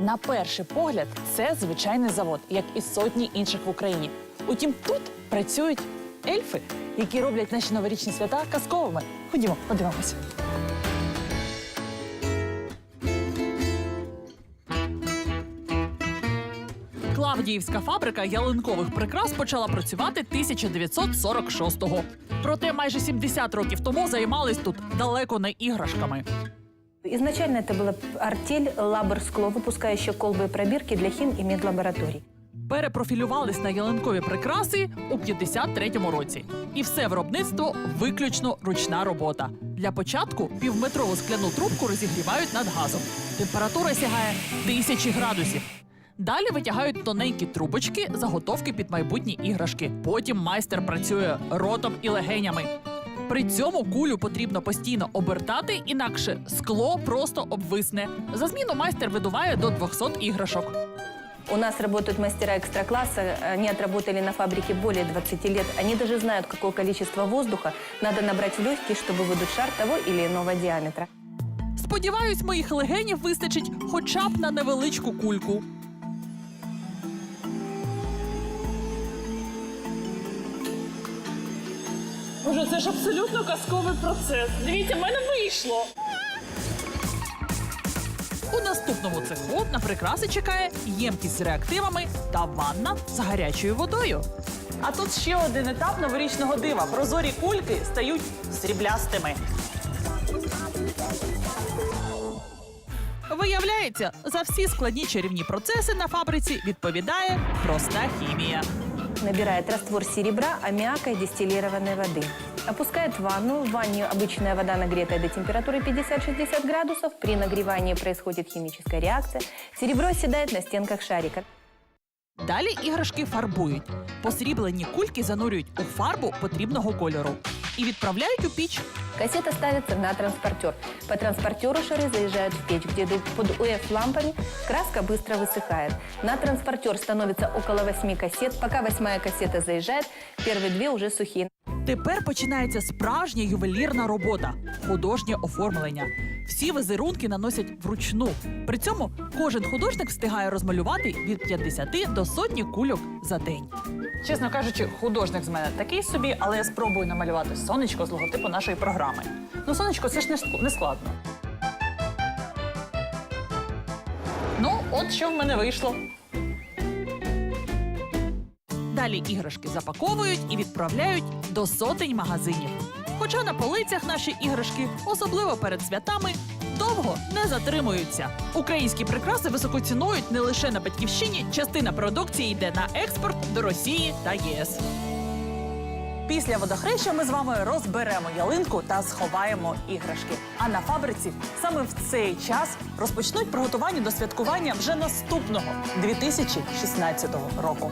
На перший погляд, це звичайний завод, як і сотні інших в Україні. Утім, тут працюють ельфи, які роблять наші новорічні свята казковими. Ходімо, подивимося. Клавдіївська фабрика ялинкових прикрас почала працювати 1946-го. Проте майже 70 років тому займались тут далеко не іграшками. Изначально это была артель Лабор-Скло, выпускающая колбы и пробирки для хим и медлабораторий. Перепрофілювались на ялинкові прикраси у 53-му році. І все виробництво виключно ручна робота. Для початку півметрову скляну трубку розігрівають над газом. Температура сягає тисячі градусів. Далі витягають тоненькі трубочки, заготовки під майбутні іграшки. Потім майстер працює ротом і легенями. При цьому кулю потрібно постійно обертати, інакше скло просто обвисне. За зміну майстер видуває до 200 іграшок. У нас работают мастера экстра-класса, они отработали на фабрике более 20 лет. Они даже знают, какое количество воздуха надо набрать в легкие, чтобы выдуть шар того или иного диаметра. Сподіваюсь, моїх легенів вистачить хоча б на невеличку кульку. Боже, це ж абсолютно казковий процес. Дивіться, в мене вийшло. У наступному цеху на прикраси чекає ємкість з реактивами та ванна з гарячою водою. А тут ще один етап новорічного дива. Прозорі кульки стають сріблястими. Виявляється, за всі складні чарівні процеси на фабриці відповідає проста хімія. Набирает раствор серебра, аммиака и дистиллированной воды. Опускает в ванну. В ванне обычная вода, нагретая до температуры 50-60 градусов. При нагревании происходит химическая реакция. Серебро оседает на стенках шарика. Далі іграшки фарбують. Посріблені кульки занурюють у фарбу потрібного кольору і відправляють у піч. Кассета ставится на транспортер. По транспортеру шары заезжают в печь, где идут под УФ-лампами. Краска быстро высыхает. На транспортер становится около 8 кассет. Пока восьмая кассета заезжает, первые две уже сухие. Тепер починається справжня ювелірна робота художнє оформлення. Всі візерунки наносять вручну. При цьому кожен художник встигає розмалювати від 50 до сотні кульок за день. Чесно кажучи, художник з мене такий собі, але я спробую намалювати сонечко з логотипу нашої програми. Ну, сонечко, це ж не ск- не складно. Ну, от що в мене вийшло. Далі іграшки запаковують і відправляють до сотень магазинів. Хоча на полицях наші іграшки, особливо перед святами, довго не затримуються. Українські прикраси високо цінують не лише на батьківщині, частина продукції йде на експорт до Росії та ЄС. Після водохреща ми з вами розберемо ялинку та сховаємо іграшки. А на фабриці саме в цей час розпочнуть приготування до святкування вже наступного 2016 року.